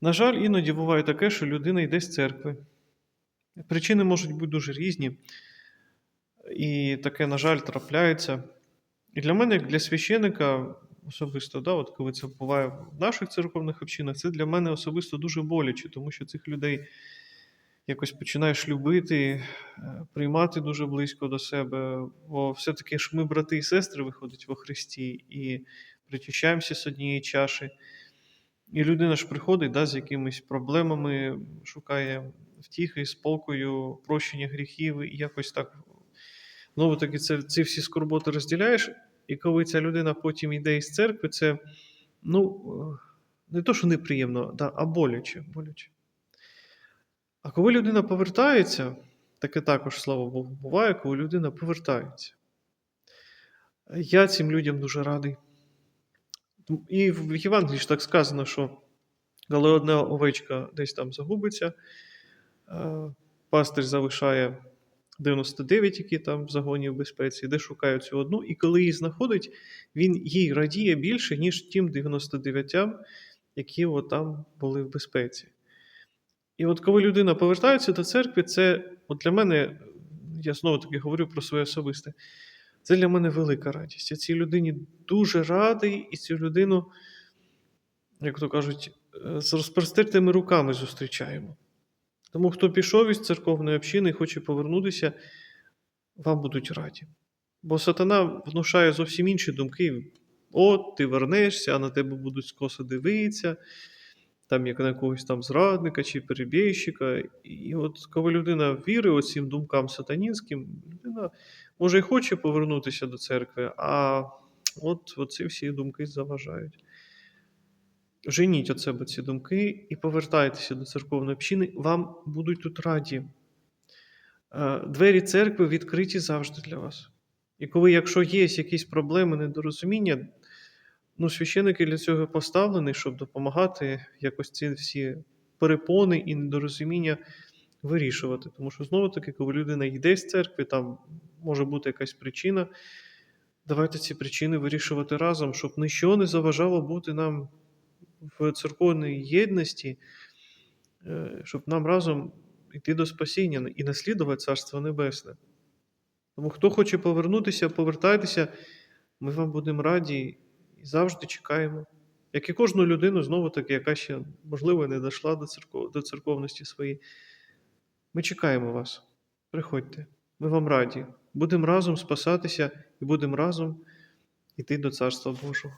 На жаль, іноді буває таке, що людина йде з церкви. Причини можуть бути дуже різні. І таке, на жаль, трапляється. І для мене, як для священика, особисто, да, от коли це буває в наших церковних общинах, це для мене особисто дуже боляче, тому що цих людей якось починаєш любити, е, приймати дуже близько до себе. Бо все-таки ж ми брати і сестри виходять во Христі і причащаємося з однієї чаші. І людина ж приходить да, з якимись проблемами, шукає втіхи, спокою, прощення гріхів, і якось так. Знову таки, це, ці всі скорботи розділяєш, і коли ця людина потім йде із церкви, це ну, е, не то, що неприємно, да, а боляче, боляче. А коли людина повертається, таке також, слава Богу, буває, коли людина повертається. Я цим людям дуже радий. І в Євангелії ж так сказано, що коли одна овечка десь там загубиться, е, пастир залишає 99, які там в загоні в безпеці, де шукає цю одну, і коли її знаходить, він їй радіє більше, ніж тим 99, які от там були в безпеці. І от коли людина повертається до церкви, це от для мене, я знову таки говорю про своє особисте, це для мене велика радість. Я цій людині дуже радий, і цю людину, як то кажуть, е, з розпростертими руками зустрічаємо. Тому хто пішов із церковної общини і хоче повернутися, вам будуть раді. Бо сатана внушає зовсім інші думки. От, ти вернешся, а на тебе будуть скоса дивитися, там як на когось там зрадника чи перебіжчика. І от коли людина вірить цим думкам сатанінським, людина може і хоче повернутися до церкви, а от оці всі думки заважають. Женіть від себе ці думки і повертайтеся до церковної общини, вам будуть тут раді. Е, Двері церкви відкриті завжди для вас. І коли, якщо є якісь проблеми, недорозуміння, ну, священики для цього поставлені, щоб допомагати якось ці всі перепони і недорозуміння вирішувати. Тому що, знову таки, коли людина йде з церкви, там може бути якась причина. Давайте ці причини вирішувати разом, щоб нічого не заважало бути нам в церковній єдності, е, щоб нам разом йти до спасіння і наслідувати Царство Небесне. Тому хто хоче повернутися, повертайтеся, ми вам будемо раді і завжди чекаємо. Як і кожну людину, знову таки, яка ще, можливо, не дійшла до, церков... до церковності своєї. Ми чекаємо вас. Приходьте, ми вам раді. Будемо разом спасатися і будемо разом йти до Царства Божого.